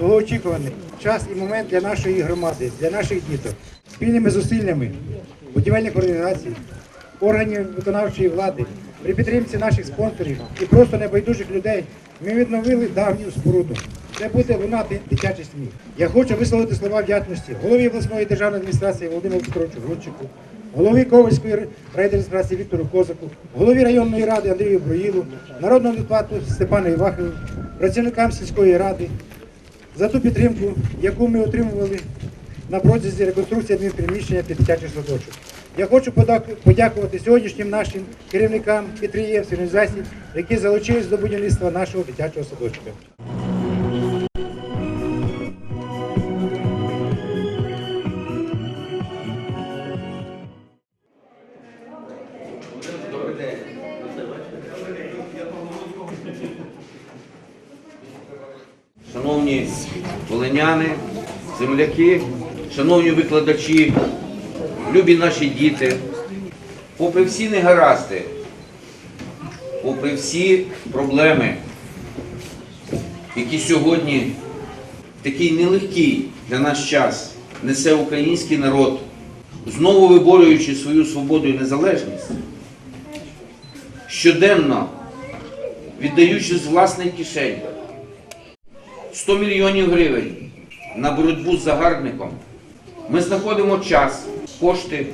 довгоочікуваний час і момент для нашої громади, для наших діток. Спільними зусиллями будівельних організацій, органів виконавчої влади, при підтримці наших спонсорів і просто небайдужих людей ми відновили давню споруду. Це буде лунати дитячий сміх. Я хочу висловити слова вдячності голові обласної державної адміністрації Володимиру Петровичу Грудчику, голові Ковальської райдержадміністрації Віктору Козаку, голові районної ради Андрію Броїлу, народному депутату Степану Івахову, працівникам сільської ради за ту підтримку, яку ми отримували на протязі реконструкції адмінприміщення під дитячих садочок. Я хочу подякувати сьогоднішнім нашим керівникам підприємств, організацій, які залучились до будівництва нашого дитячого садочка. Шановні волиняни, земляки, шановні викладачі, любі наші діти, попри всі негаразди, попри всі проблеми, які сьогодні такий нелегкий для нас час несе український народ, знову виборюючи свою свободу і незалежність, щоденно віддаючи з власної кишені 100 мільйонів гривень на боротьбу з загарбником. Ми знаходимо час, кошти,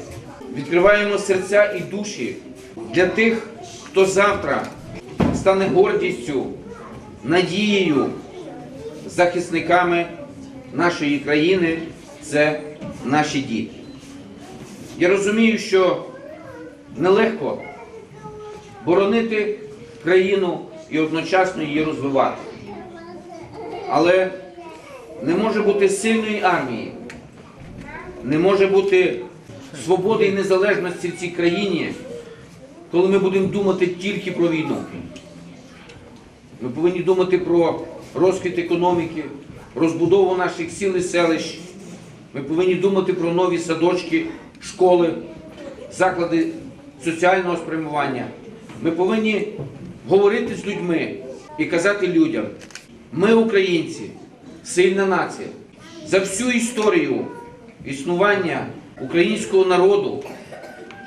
відкриваємо серця і душі для тих, хто завтра стане гордістю, надією, захисниками нашої країни це наші діти. Я розумію, що нелегко боронити країну і одночасно її розвивати. Але не може бути сильної армії, не може бути свободи і незалежності в цій країні, коли ми будемо думати тільки про війну. Ми повинні думати про розквіт економіки, розбудову наших сіл і селищ. Ми повинні думати про нові садочки, школи, заклади соціального спрямування. Ми повинні говорити з людьми і казати людям, ми, українці, сильна нація. За всю історію існування українського народу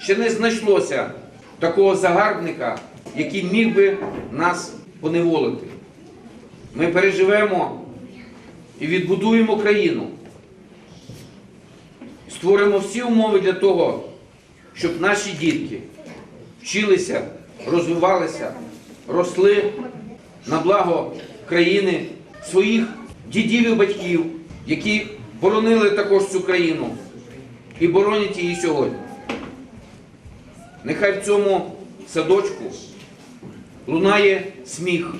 ще не знайшлося такого загарбника, який міг би нас поневолити. Ми переживемо і відбудуємо країну. Створимо всі умови для того, щоб наші дітки вчилися, розвивалися, росли на благо країни, своїх дідів і батьків, які боронили також цю країну і боронять її сьогодні. Нехай в цьому садочку лунає сміх,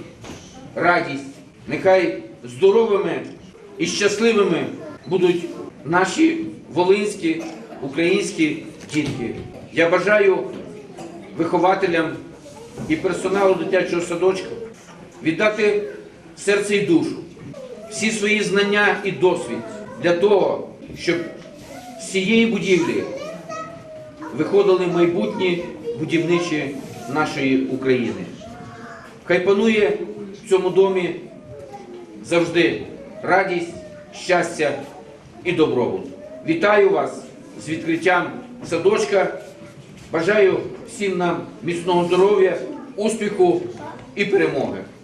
радість, нехай здоровими і щасливими будуть наші волинські, українські дітки. Я бажаю вихователям і персоналу дитячого садочка віддати серце і душу, всі свої знання і досвід для того, щоб з цієї будівлі виходили майбутні будівничі нашої України. Хай панує в цьому домі завжди радість, щастя і добробут. Вітаю вас з відкриттям садочка. Бажаю всім нам міцного здоров'я, успіху і перемоги.